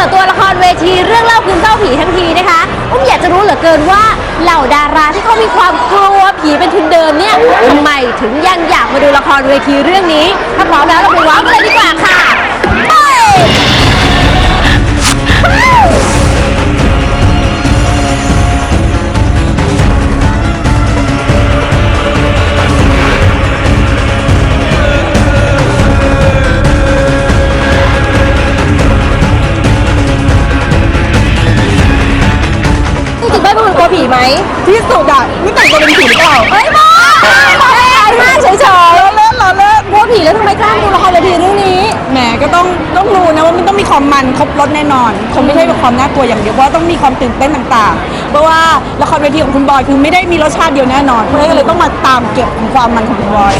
ปิดตัวละครเวทีเรื่องเล่าคืนเจ้าผีทั้งทีนะคะอุ้มอยากจะรู้เหลือเกินว่าเหล่าดาราที่เขามีความกลัวผีเป็นทุนเดิมเนี่ยทำไมถึงยังอยากมาดูละครเวทีเรื่องนี้ถ้าพร้อมแล้วเราไปว้าวกันเลยดีกว่าค่ะ ผีไหมที่สุดอะนี่แต่งตัวเป็นผีหรือเปล่าเฮ้ยบ้าแรงมาเฉยๆเล่นเราเล่นกลัวผีแล้วทำไมกล้าดูละครเวทีเรื่องนี้แหมก็ต้องต้องรู้นะว่ามันต้องมีความมันครบรถแน่นอนคงไม่ใช่แบบความน่ากลัวอย่างเดียวเพราะว่าต้องมีความตื่นเต้นต่างๆ เพราะว่าละครเวทีของคุณบอยคือไม่ได้มีรสชาติเดียวแน่นอนเพราะฉะนั้นก็เลยต้องมาตามเก็บความมันของคุณบอย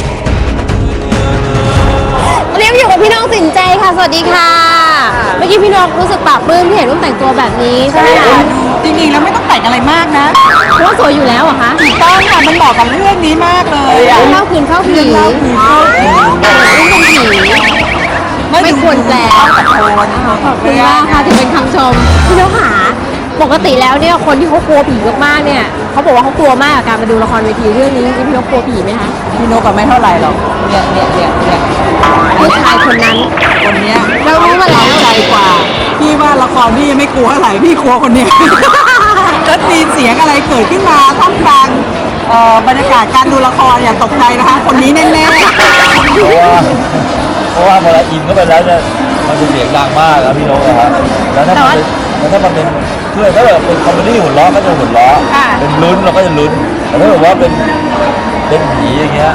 เรียกอยู่กับพี่น้องสินใจค่ะ สวัสดีค่ะ เมื่อกี้พี่น้องรู้สึกปลาบปลื้มที่เห็นรุ่นแต่งตัวแบบนี้ใช่ไหมคะ จริงๆแล้วไม่ต้องแต่งอะไรมากนะเพราะว่าสวยอยู่แล้วเหรอคะถูกต้องค่ะมันเหมาะกับเรื่องนี้มากเลยอะเล่าคืนเข้าผีเรื่องเล่าคือเข้าผีเป็นผีไม่ควรแปลตะโกนขอบคุณมากค่ะที่เป็นคำชมพี่น้องขาปกติแล้วเนี่ยคนที่เขากลัวผีมากๆเนี่ยเขาบอกว่าเขากลัวมากกับการมาดูละครเวทีเรื่องนี้จริงๆพี่นกกลัวผีไหมคะพี่นกก็ไม่เท่าไหร่หรอกเนี่ยเนี่ยเนี่ยเนี่ยผู้ชายคนนั้น พี่ว่าละครพี่ยังไม่กลัวเท่าไหร่พี่กลัวคนเนี้ย ก็มีเสียงอะไรเกิดขึ้นมาท่ามกลางเอ่อบรรยากาศการดูละครอย่าตกใจนะคะ คนนี้แน่เพราะว่าเพราะว่าเวลาอินเข้าไปแล้วเนี่ยมันจะเสียงดังมากนะพี่นกนะครับแล้วถ้ามันเป็นแล้วถ้ามันเป็นคือถ้าแบบเป็นคอมเมดี้หัวเราะก็จะหัวเราะเป็นลุ้นเราก็จะลุ้นแต่ถ้าแบบว่าเป็นเป็นผีอย่างเงี้ย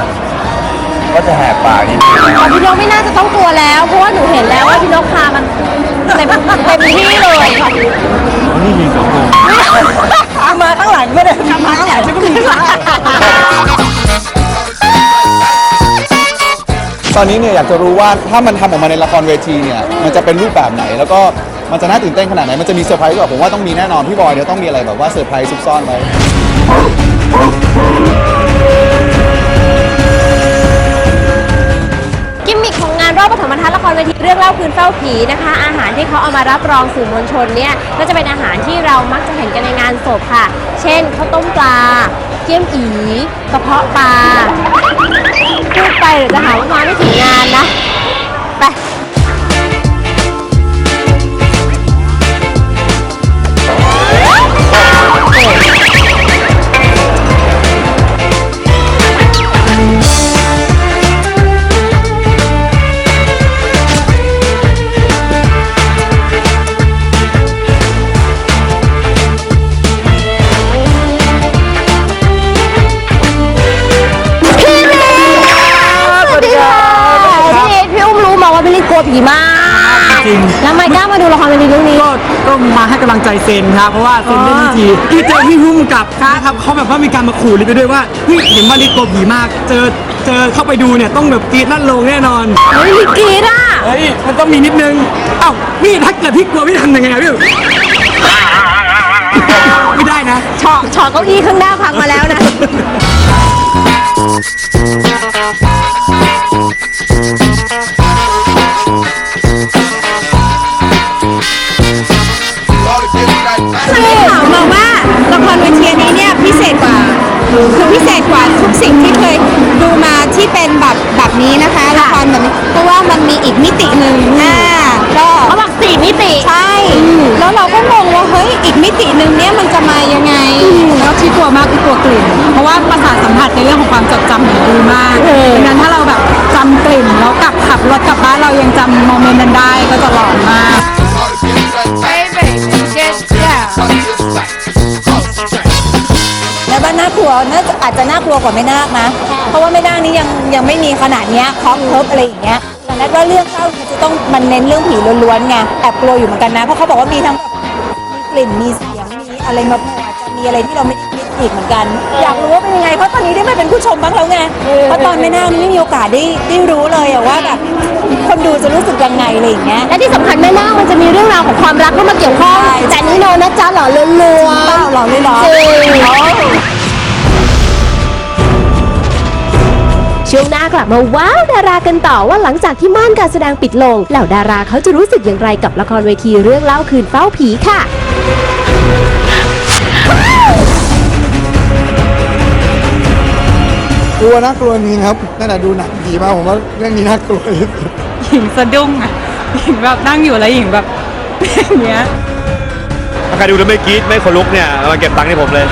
ก็จะแหกปากนิดนึงอ๋อพี่นกไม่น่าจะต้องกลัวแล้ว เพราะว่าหนูเห็นแล้วว่าพี่นกพามันเต็มเต็มที่เลยวันนี้มีสองคนๆตามมาข้างหลังก็ได้ตามมาข้างหลังฉันก็มีค่ะตอนนี้เนี่ยอยากจะรู้ว่าถ้ามันทำออกมาในละครเวทีเนี่ยมันจะเป็นรูปแบบไหน แล้วก็มันจะน่าตื่นเต้นขนาดไหนมันจะมีเซอร์ไพรส์หรือเปล่าผมว่าต้องมีแน่นอนพี่บอยเดี๋ยวต้องมีอะไรแบบว่าเซอร์ไพรส์ซุกซ่อนไว้ เวทีเรื่องเล่าคืนเฝ้าผีนะคะ อาหารที่เขาเอามารับรองสื่อมวลชนเนี่ยก็จะเป็นอาหารที่เรามักจะเห็นกันในงานศพค่ะ เช่นข้าวต้มปลาเกี๊ยมอีกระเพาะปลาพูดไปเดี๋ยวจะหาว่ามาไม่ถึงงานนะไป ลิกลัวผีมากจริง แล้วทำไมกล้ามาดูละครเวทีเรื่องนี้ ก็ก็มาให้กำลังใจเซนครับเพราะว่าเซนเล่นดีที่เจอพี่หุ้มกับนะครับเขาแบบว่ามีการมาขู่ลิไปด้วยว่าเฮ้ยเห็นว่าลิกลัวผีมาก เจอเจอเข้าไปดูเนี่ยต้องแบบกรีดลั่นโลงแน่นอน เฮ้ยลิกกรีดอะเฮ้ยมันต้องมีนิดนึงเอ้าพี่ถ้าเกิดพี่กลัวพี่ทำยังไงอะพี่ ไม่ได้นะ เฉาะเฉาะเก้าอี้ข้างหน้าาน่ากลัวน่าจะอาจจะน่ากลัวกว่าไม่นาคนะ เพราะว่าไม่นาคนี้ยังยังไม่มีขนาดเนี้ยครอบเพิบอะไรอย่างเงี้ยแต่นัดว่าเรื่องเข้ามันจะต้องมันเน้นเรื่องผีล้วนๆไงแอบกลัวอยู่เหมือนกันนะเพราะเขาบอกว่ามีทั้งแบบมีกลิ่นมีเสียงมีอะไรมาโผล่อาจจะมีอะไรที่เราไม่ได้คิดอีกเหมือนกัน อยากรู้ว่าเป็นยังไงเพราะตอนนี้ได้มาเป็นผู้ชมบ้างแล้วไงเพราะตอนไม่นาคนี่ไม่มีโอกาสได้ได้รู้เลยอะว่าแบบคนดูจะรู้สึกยังไงอะไรอย่างเงี้ย และที่สำคัญแม่นาคมันจะมีเรื่องราวของความรักเข้ามาเกี่ยวข้องใช่แต่นี่โนนะจ๊ะหล่อล้วนเปล่าหรอเลยเหรอจริง กลับมาว้าวดารากันต่อว่าหลังจากที่ม่านการแสดงปิดลง เหล่าดาราเขาจะรู้สึกอย่างไรกับละครเวทีเรื่องเล่าคืนเฝ้าผีค่ะกลัวน่ากลัวนี้ครับตั้งแต่ดูหนังผีมาผมว่าเรื่องนี้น่ากลัวที่สุดหญิงสะดุ้งอะหญิงแบบนั่งอยู่แล้วหญิงแบบอย่างเงี้ยถ้าใครดูแล้วไม่กรี๊ดไม่ขนลุกเนี่ยเอามาเก็บตังค์ให้ผมเลย